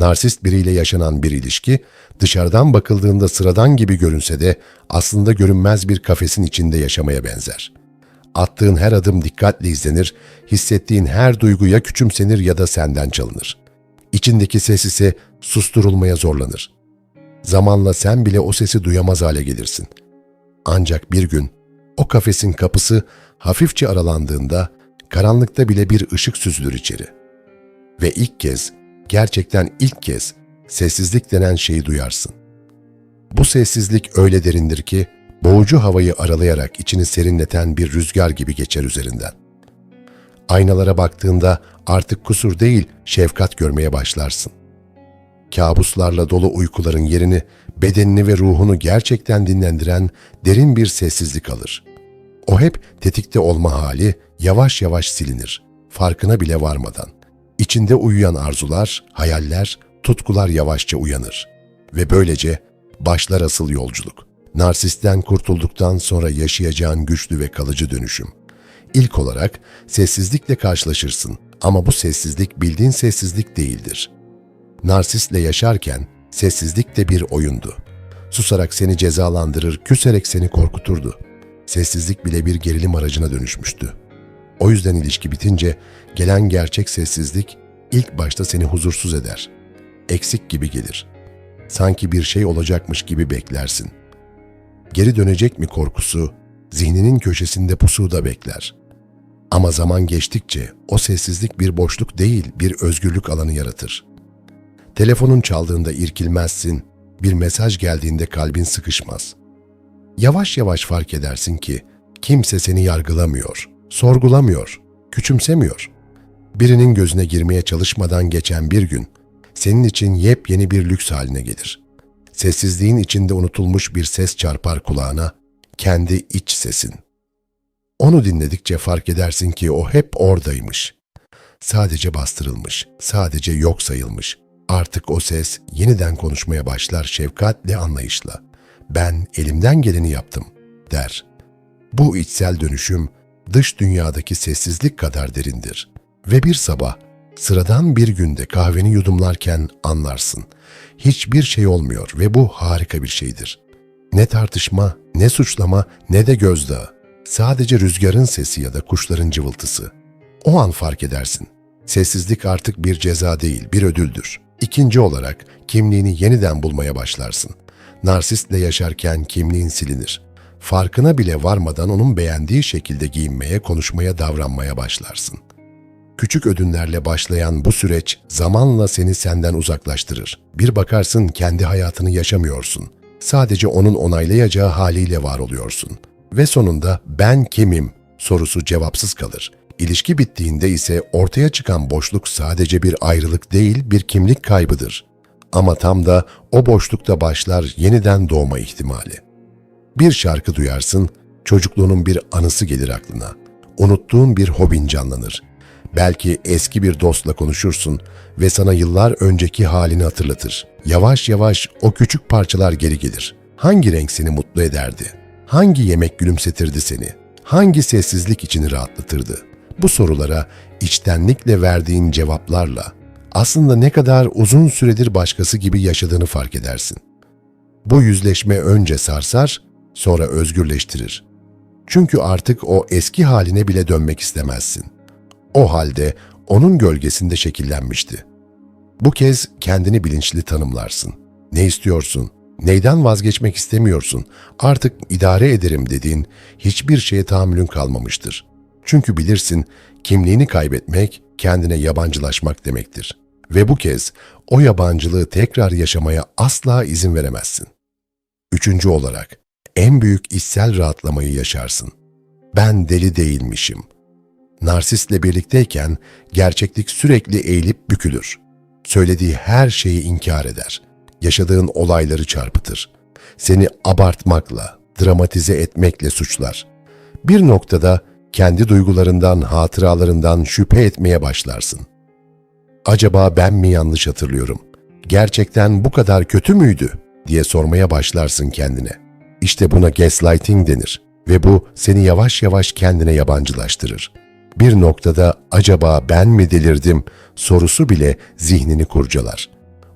Narsist biriyle yaşanan bir ilişki, dışarıdan bakıldığında sıradan gibi görünse de aslında görünmez bir kafesin içinde yaşamaya benzer. Attığın her adım dikkatle izlenir, hissettiğin her duygu ya küçümsenir ya da senden çalınır. İçindeki ses ise susturulmaya zorlanır. Zamanla sen bile o sesi duyamaz hale gelirsin. Ancak bir gün o kafesin kapısı hafifçe aralandığında karanlıkta bile bir ışık süzülür içeri. Ve ilk kez, gerçekten ilk kez sessizlik denen şeyi duyarsın. Bu sessizlik öyle derindir ki boğucu havayı aralayarak içini serinleten bir rüzgar gibi geçer üzerinden. Aynalara baktığında artık kusur değil şefkat görmeye başlarsın. Kabuslarla dolu uykuların yerini bedenini ve ruhunu gerçekten dinlendiren derin bir sessizlik alır. O hep tetikte olma hali yavaş yavaş silinir, farkına bile varmadan. İçinde uyuyan arzular, hayaller, tutkular yavaşça uyanır. Ve böylece başlar asıl yolculuk. Narsisten kurtulduktan sonra yaşayacağın güçlü ve kalıcı dönüşüm. İlk olarak sessizlikle karşılaşırsın ama bu sessizlik bildiğin sessizlik değildir. Narsistle yaşarken sessizlik de bir oyundu. Susarak seni cezalandırır, küserek seni korkuturdu. Sessizlik bile bir gerilim aracına dönüşmüştü. O yüzden ilişki bitince gelen gerçek sessizlik ilk başta seni huzursuz eder. Eksik gibi gelir. Sanki bir şey olacakmış gibi beklersin. Geri dönecek mi korkusu zihninin köşesinde pusuda bekler. Ama zaman geçtikçe o sessizlik bir boşluk değil, bir özgürlük alanı yaratır. Telefonun çaldığında irkilmezsin, bir mesaj geldiğinde kalbin sıkışmaz. Yavaş yavaş fark edersin ki kimse seni yargılamıyor, sorgulamıyor, küçümsemiyor. Birinin gözüne girmeye çalışmadan geçen bir gün senin için yepyeni bir lüks haline gelir. Sessizliğin içinde unutulmuş bir ses çarpar kulağına, kendi iç sesin. Onu dinledikçe fark edersin ki o hep oradaymış. Sadece bastırılmış, sadece yok sayılmış. Artık o ses yeniden konuşmaya başlar şefkatle anlayışla. Ben elimden geleni yaptım, der. Bu içsel dönüşüm dış dünyadaki sessizlik kadar derindir. Ve bir sabah, sıradan bir günde kahveni yudumlarken anlarsın. Hiçbir şey olmuyor ve bu harika bir şeydir. Ne tartışma, ne suçlama, ne de gözdağı. Sadece rüzgarın sesi ya da kuşların cıvıltısı. O an fark edersin. Sessizlik artık bir ceza değil, bir ödüldür. İkinci olarak kimliğini yeniden bulmaya başlarsın. Narsistle yaşarken kimliğin silinir. Farkına bile varmadan onun beğendiği şekilde giyinmeye, konuşmaya, davranmaya başlarsın. Küçük ödünlerle başlayan bu süreç zamanla seni senden uzaklaştırır. Bir bakarsın kendi hayatını yaşamıyorsun. Sadece onun onaylayacağı haliyle var oluyorsun. Ve sonunda ben kimim sorusu cevapsız kalır. İlişki bittiğinde ise ortaya çıkan boşluk sadece bir ayrılık değil, bir kimlik kaybıdır. Ama tam da o boşlukta başlar yeniden doğma ihtimali. Bir şarkı duyarsın, çocukluğunun bir anısı gelir aklına. Unuttuğun bir hobin canlanır. Belki eski bir dostla konuşursun ve sana yıllar önceki halini hatırlatır. Yavaş yavaş o küçük parçalar geri gelir. Hangi renk seni mutlu ederdi? Hangi yemek gülümsetirdi seni? Hangi sessizlik içini rahatlatırdı? Bu sorulara içtenlikle verdiğin cevaplarla aslında ne kadar uzun süredir başkası gibi yaşadığını fark edersin. Bu yüzleşme önce sarsar, sonra özgürleştirir. Çünkü artık o eski haline bile dönmek istemezsin. O halde onun gölgesinde şekillenmişti. Bu kez kendini bilinçli tanımlarsın. Ne istiyorsun? Neyden vazgeçmek istemiyorsun? Artık idare ederim dediğin hiçbir şeye tahammülün kalmamıştır. Çünkü bilirsin kimliğini kaybetmek kendine yabancılaşmak demektir. Ve bu kez o yabancılığı tekrar yaşamaya asla izin veremezsin. Üçüncü olarak en büyük içsel rahatlamayı yaşarsın. Ben deli değilmişim. Narsistle birlikteyken gerçeklik sürekli eğilip bükülür. Söylediği her şeyi inkar eder. Yaşadığın olayları çarpıtır. Seni abartmakla, dramatize etmekle suçlar. Bir noktada kendi duygularından, hatıralarından şüphe etmeye başlarsın. Acaba ben mi yanlış hatırlıyorum? Gerçekten bu kadar kötü müydü? diye sormaya başlarsın kendine. İşte buna gaslighting denir ve bu seni yavaş yavaş kendine yabancılaştırır. Bir noktada acaba ben mi delirdim sorusu bile zihnini kurcalar.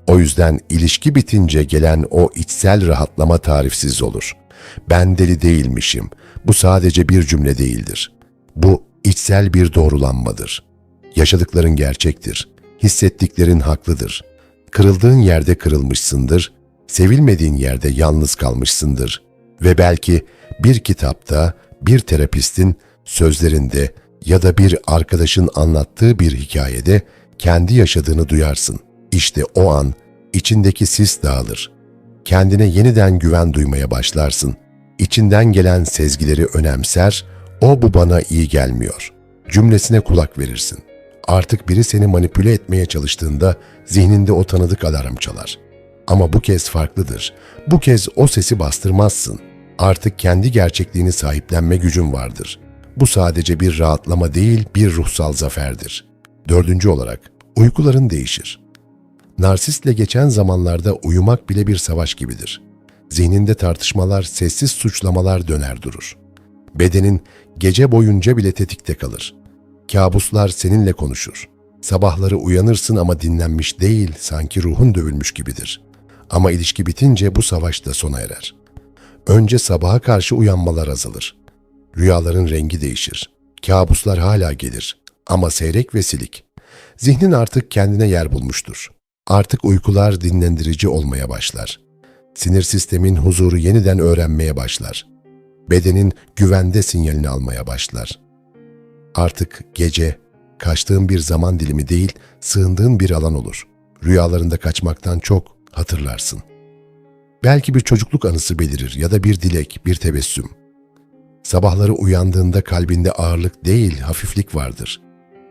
O yüzden ilişki bitince gelen o içsel rahatlama tarifsiz olur. Ben deli değilmişim. Bu sadece bir cümle değildir. Bu içsel bir doğrulanmadır. Yaşadıkların gerçektir. Hissettiklerin haklıdır. Kırıldığın yerde kırılmışsındır. Sevilmediğin yerde yalnız kalmışsındır. Ve belki bir kitapta, bir terapistin sözlerinde ya da bir arkadaşın anlattığı bir hikayede kendi yaşadığını duyarsın. İşte o an içindeki sis dağılır. Kendine yeniden güven duymaya başlarsın. İçinden gelen sezgileri önemser, o bu bana iyi gelmiyor. Cümlesine kulak verirsin. Artık biri seni manipüle etmeye çalıştığında zihninde o tanıdık alarm çalar. Ama bu kez farklıdır. Bu kez o sesi bastırmazsın. Artık kendi gerçekliğini sahiplenme gücün vardır. Bu sadece bir rahatlama değil, bir ruhsal zaferdir. Dördüncü olarak, uykuların değişir. Narsistle geçen zamanlarda uyumak bile bir savaş gibidir. Zihninde tartışmalar, sessiz suçlamalar döner durur. Bedenin gece boyunca bile tetikte kalır. Kabuslar seninle konuşur. Sabahları uyanırsın ama dinlenmiş değil, sanki ruhun dövülmüş gibidir. Ama ilişki bitince bu savaş da sona erer. Önce sabaha karşı uyanmalar azalır. Rüyaların rengi değişir. Kabuslar hala gelir ama seyrek ve silik. Zihnin artık kendine yer bulmuştur. Artık uykular dinlendirici olmaya başlar. Sinir sistemin huzuru yeniden öğrenmeye başlar. Bedenin güvende sinyalini almaya başlar. Artık gece, kaçtığın bir zaman dilimi değil, sığındığın bir alan olur. Rüyalarında kaçmaktan çok hatırlarsın. Belki bir çocukluk anısı belirir ya da bir dilek, bir tebessüm. Sabahları uyandığında kalbinde ağırlık değil, hafiflik vardır.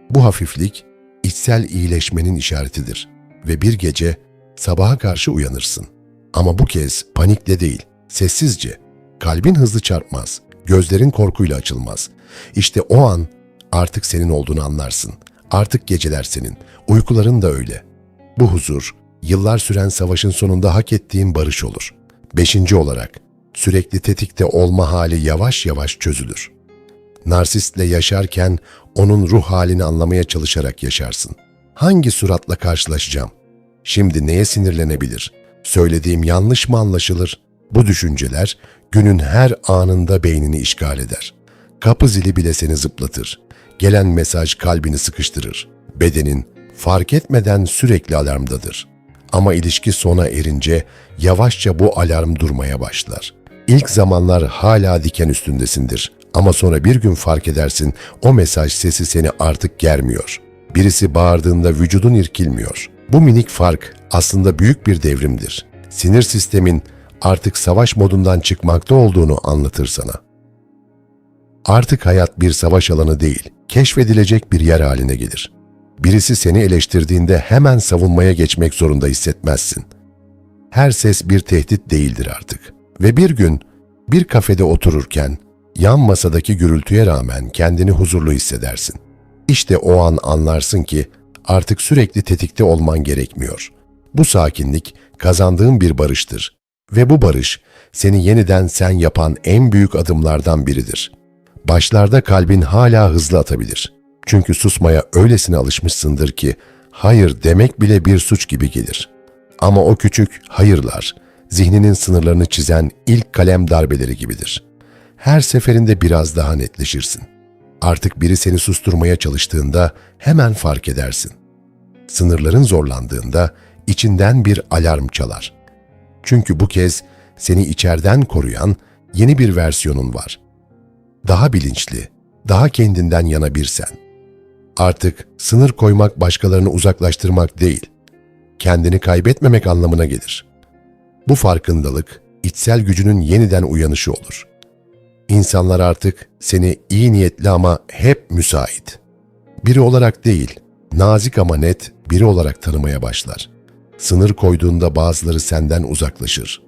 Bu hafiflik, içsel iyileşmenin işaretidir ve bir gece sabaha karşı uyanırsın. Ama bu kez panikle değil, sessizce. Kalbin hızlı çarpmaz, gözlerin korkuyla açılmaz. İşte o an artık senin olduğunu anlarsın. Artık geceler senin, uykuların da öyle. Bu huzur, yıllar süren savaşın sonunda hak ettiğin barış olur. Beşinci olarak, sürekli tetikte olma hali yavaş yavaş çözülür. Narsistle yaşarken onun ruh halini anlamaya çalışarak yaşarsın. Hangi suratla karşılaşacağım? Şimdi neye sinirlenebilir? Söylediğim yanlış mı anlaşılır? Bu düşünceler günün her anında beynini işgal eder. Kapı zili bile seni zıplatır. Gelen mesaj kalbini sıkıştırır. Bedenin fark etmeden sürekli alarmdadır. Ama ilişki sona erince yavaşça bu alarm durmaya başlar. İlk zamanlar hala diken üstündesindir. Ama sonra bir gün fark edersin o mesaj sesi seni artık germiyor. Birisi bağırdığında vücudun irkilmiyor. Bu minik fark aslında büyük bir devrimdir. Sinir sistemin artık savaş modundan çıkmakta olduğunu anlatır sana. Artık hayat bir savaş alanı değil, keşfedilecek bir yer haline gelir. Birisi seni eleştirdiğinde hemen savunmaya geçmek zorunda hissetmezsin. Her ses bir tehdit değildir artık. Ve bir gün bir kafede otururken yan masadaki gürültüye rağmen kendini huzurlu hissedersin. İşte o an anlarsın ki artık sürekli tetikte olman gerekmiyor. Bu sakinlik kazandığın bir barıştır ve bu barış seni yeniden sen yapan en büyük adımlardan biridir. Başlarda kalbin hala hızlı atabilir. Çünkü susmaya öylesine alışmışsındır ki hayır demek bile bir suç gibi gelir. Ama o küçük hayırlar zihninin sınırlarını çizen ilk kalem darbeleri gibidir. Her seferinde biraz daha netleşirsin. Artık biri seni susturmaya çalıştığında hemen fark edersin. Sınırların zorlandığında içinden bir alarm çalar. Çünkü bu kez seni içeriden koruyan yeni bir versiyonun var. Daha bilinçli, daha kendinden yana bir sen. Artık sınır koymak başkalarını uzaklaştırmak değil, kendini kaybetmemek anlamına gelir. Bu farkındalık, içsel gücünün yeniden uyanışı olur. İnsanlar artık seni iyi niyetli ama hep müsait. Biri olarak değil, nazik ama net biri olarak tanımaya başlar. Sınır koyduğunda bazıları senden uzaklaşır.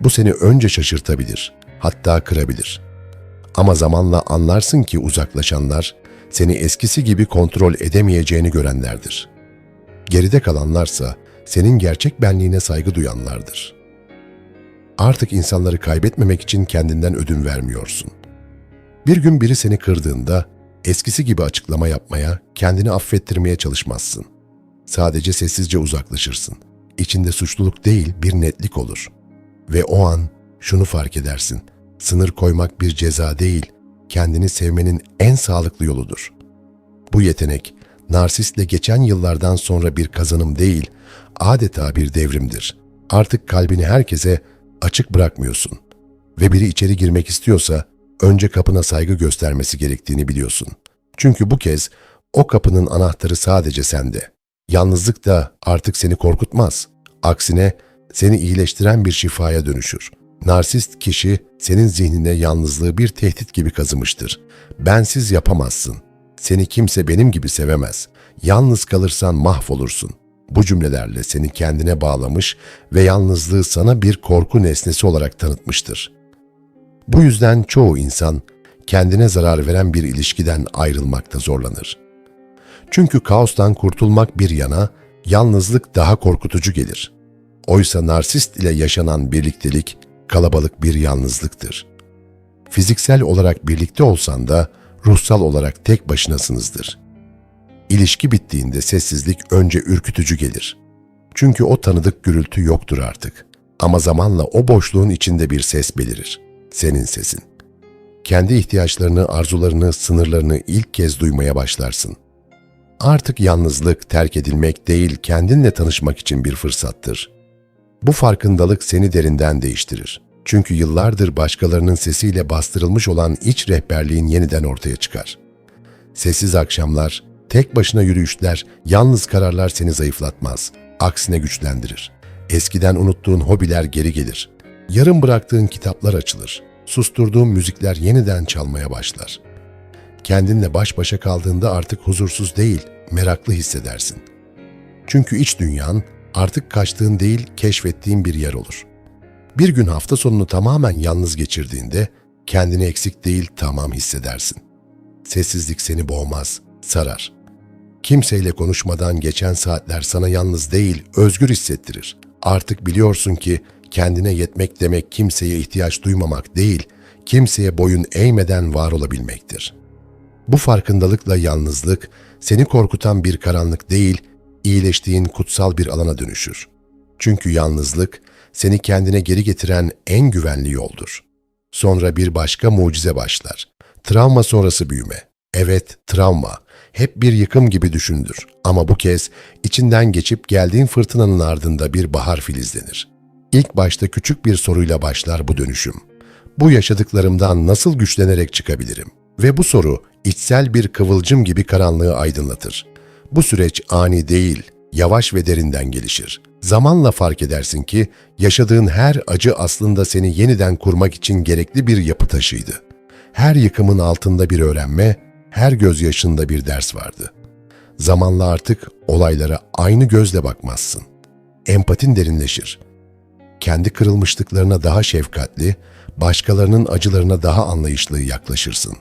Bu seni önce şaşırtabilir, hatta kırabilir. Ama zamanla anlarsın ki uzaklaşanlar seni eskisi gibi kontrol edemeyeceğini görenlerdir. Geride kalanlarsa senin gerçek benliğine saygı duyanlardır. Artık insanları kaybetmemek için kendinden ödün vermiyorsun. Bir gün biri seni kırdığında eskisi gibi açıklama yapmaya, kendini affettirmeye çalışmazsın. Sadece sessizce uzaklaşırsın. içinde suçluluk değil bir netlik olur. Ve o an şunu fark edersin. Sınır koymak bir ceza değil, kendini sevmenin en sağlıklı yoludur. Bu yetenek, narsistle geçen yıllardan sonra bir kazanım değil, adeta bir devrimdir. Artık kalbini herkese açık bırakmıyorsun. Ve biri içeri girmek istiyorsa, önce kapına saygı göstermesi gerektiğini biliyorsun. Çünkü bu kez o kapının anahtarı sadece sende. Yalnızlık da artık seni korkutmaz. Aksine seni iyileştiren bir şifaya dönüşür. Narsist kişi senin zihnine yalnızlığı bir tehdit gibi kazımıştır. Bensiz yapamazsın. Seni kimse benim gibi sevemez. Yalnız kalırsan mahvolursun. Bu cümlelerle seni kendine bağlamış ve yalnızlığı sana bir korku nesnesi olarak tanıtmıştır. Bu yüzden çoğu insan kendine zarar veren bir ilişkiden ayrılmakta zorlanır. Çünkü kaostan kurtulmak bir yana, yalnızlık daha korkutucu gelir. Oysa narsist ile yaşanan birliktelik kalabalık bir yalnızlıktır. Fiziksel olarak birlikte olsan da ruhsal olarak tek başınasınızdır. İlişki bittiğinde sessizlik önce ürkütücü gelir. Çünkü o tanıdık gürültü yoktur artık. Ama zamanla o boşluğun içinde bir ses belirir. Senin sesin. Kendi ihtiyaçlarını, arzularını, sınırlarını ilk kez duymaya başlarsın. Artık yalnızlık terk edilmek değil, kendinle tanışmak için bir fırsattır. Bu farkındalık seni derinden değiştirir. Çünkü yıllardır başkalarının sesiyle bastırılmış olan iç rehberliğin yeniden ortaya çıkar. Sessiz akşamlar, tek başına yürüyüşler, yalnız kararlar seni zayıflatmaz. Aksine güçlendirir. Eskiden unuttuğun hobiler geri gelir. Yarım bıraktığın kitaplar açılır. Susturduğun müzikler yeniden çalmaya başlar. Kendinle baş başa kaldığında artık huzursuz değil, meraklı hissedersin. Çünkü iç dünyan artık kaçtığın değil, keşfettiğin bir yer olur. Bir gün hafta sonunu tamamen yalnız geçirdiğinde kendini eksik değil, tamam hissedersin. Sessizlik seni boğmaz, sarar. Kimseyle konuşmadan geçen saatler sana yalnız değil, özgür hissettirir. Artık biliyorsun ki kendine yetmek demek kimseye ihtiyaç duymamak değil, kimseye boyun eğmeden var olabilmektir. Bu farkındalıkla yalnızlık seni korkutan bir karanlık değil, iyileştiğin kutsal bir alana dönüşür. Çünkü yalnızlık seni kendine geri getiren en güvenli yoldur. Sonra bir başka mucize başlar. Travma sonrası büyüme. Evet, travma. Hep bir yıkım gibi düşündür. Ama bu kez içinden geçip geldiğin fırtınanın ardında bir bahar filizlenir. İlk başta küçük bir soruyla başlar bu dönüşüm. Bu yaşadıklarımdan nasıl güçlenerek çıkabilirim? Ve bu soru içsel bir kıvılcım gibi karanlığı aydınlatır. Bu süreç ani değil, yavaş ve derinden gelişir. Zamanla fark edersin ki yaşadığın her acı aslında seni yeniden kurmak için gerekli bir yapı taşıydı. Her yıkımın altında bir öğrenme, her gözyaşında bir ders vardı. Zamanla artık olaylara aynı gözle bakmazsın. Empatin derinleşir. Kendi kırılmışlıklarına daha şefkatli, başkalarının acılarına daha anlayışlı yaklaşırsın.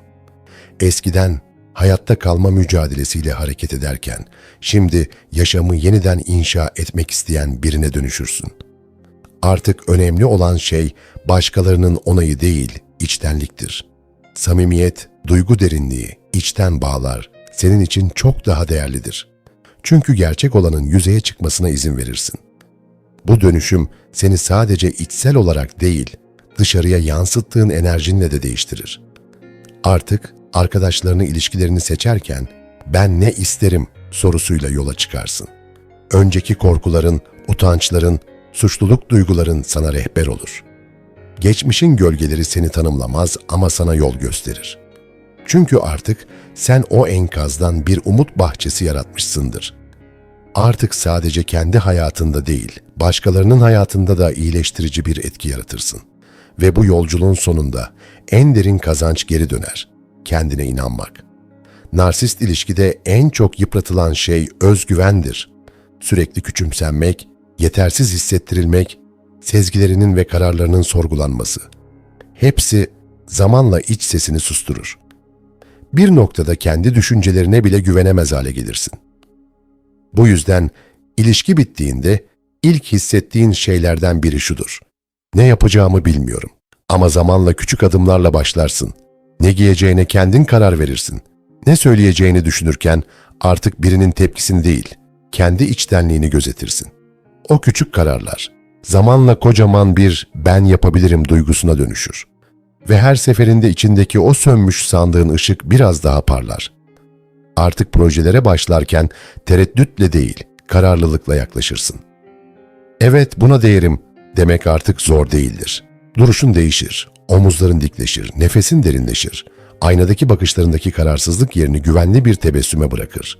Eskiden hayatta kalma mücadelesiyle hareket ederken, şimdi yaşamı yeniden inşa etmek isteyen birine dönüşürsün. Artık önemli olan şey başkalarının onayı değil, içtenliktir. Samimiyet, duygu derinliği, içten bağlar senin için çok daha değerlidir. Çünkü gerçek olanın yüzeye çıkmasına izin verirsin. Bu dönüşüm seni sadece içsel olarak değil, dışarıya yansıttığın enerjinle de değiştirir. Artık arkadaşlarını ilişkilerini seçerken ben ne isterim sorusuyla yola çıkarsın. Önceki korkuların, utançların, suçluluk duyguların sana rehber olur. Geçmişin gölgeleri seni tanımlamaz ama sana yol gösterir. Çünkü artık sen o enkazdan bir umut bahçesi yaratmışsındır. Artık sadece kendi hayatında değil, başkalarının hayatında da iyileştirici bir etki yaratırsın. Ve bu yolculuğun sonunda en derin kazanç geri döner kendine inanmak. Narsist ilişkide en çok yıpratılan şey özgüvendir. Sürekli küçümsenmek, yetersiz hissettirilmek, sezgilerinin ve kararlarının sorgulanması. Hepsi zamanla iç sesini susturur. Bir noktada kendi düşüncelerine bile güvenemez hale gelirsin. Bu yüzden ilişki bittiğinde ilk hissettiğin şeylerden biri şudur. Ne yapacağımı bilmiyorum. Ama zamanla küçük adımlarla başlarsın. Ne giyeceğine kendin karar verirsin. Ne söyleyeceğini düşünürken artık birinin tepkisini değil, kendi içtenliğini gözetirsin. O küçük kararlar zamanla kocaman bir ben yapabilirim duygusuna dönüşür. Ve her seferinde içindeki o sönmüş sandığın ışık biraz daha parlar. Artık projelere başlarken tereddütle değil, kararlılıkla yaklaşırsın. Evet buna değerim demek artık zor değildir. Duruşun değişir, omuzların dikleşir, nefesin derinleşir. Aynadaki bakışlarındaki kararsızlık yerini güvenli bir tebessüme bırakır.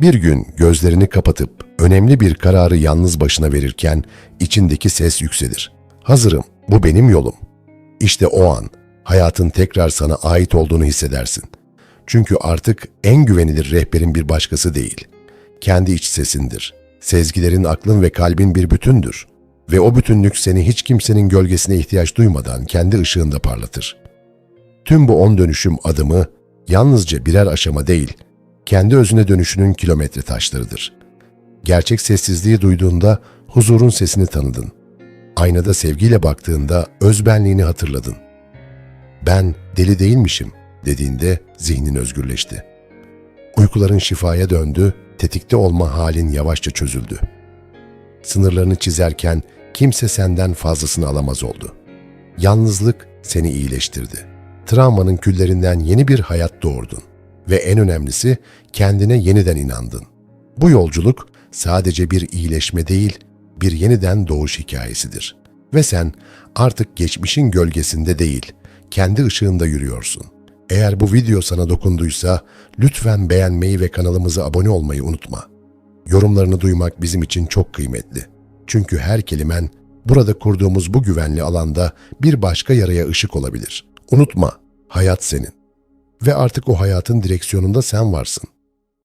Bir gün gözlerini kapatıp önemli bir kararı yalnız başına verirken içindeki ses yükselir. Hazırım, bu benim yolum. İşte o an hayatın tekrar sana ait olduğunu hissedersin. Çünkü artık en güvenilir rehberin bir başkası değil. Kendi iç sesindir. Sezgilerin, aklın ve kalbin bir bütündür. Ve o bütünlük seni hiç kimsenin gölgesine ihtiyaç duymadan kendi ışığında parlatır. Tüm bu on dönüşüm adımı yalnızca birer aşama değil, kendi özüne dönüşünün kilometre taşlarıdır. Gerçek sessizliği duyduğunda huzurun sesini tanıdın. Aynada sevgiyle baktığında özbenliğini hatırladın. Ben deli değilmişim dediğinde zihnin özgürleşti. Uykuların şifaya döndü, tetikte olma halin yavaşça çözüldü. Sınırlarını çizerken kimse senden fazlasını alamaz oldu. Yalnızlık seni iyileştirdi. Travmanın küllerinden yeni bir hayat doğurdun ve en önemlisi kendine yeniden inandın. Bu yolculuk sadece bir iyileşme değil, bir yeniden doğuş hikayesidir. Ve sen artık geçmişin gölgesinde değil, kendi ışığında yürüyorsun. Eğer bu video sana dokunduysa lütfen beğenmeyi ve kanalımıza abone olmayı unutma. Yorumlarını duymak bizim için çok kıymetli. Çünkü her kelimen burada kurduğumuz bu güvenli alanda bir başka yaraya ışık olabilir. Unutma, hayat senin. Ve artık o hayatın direksiyonunda sen varsın.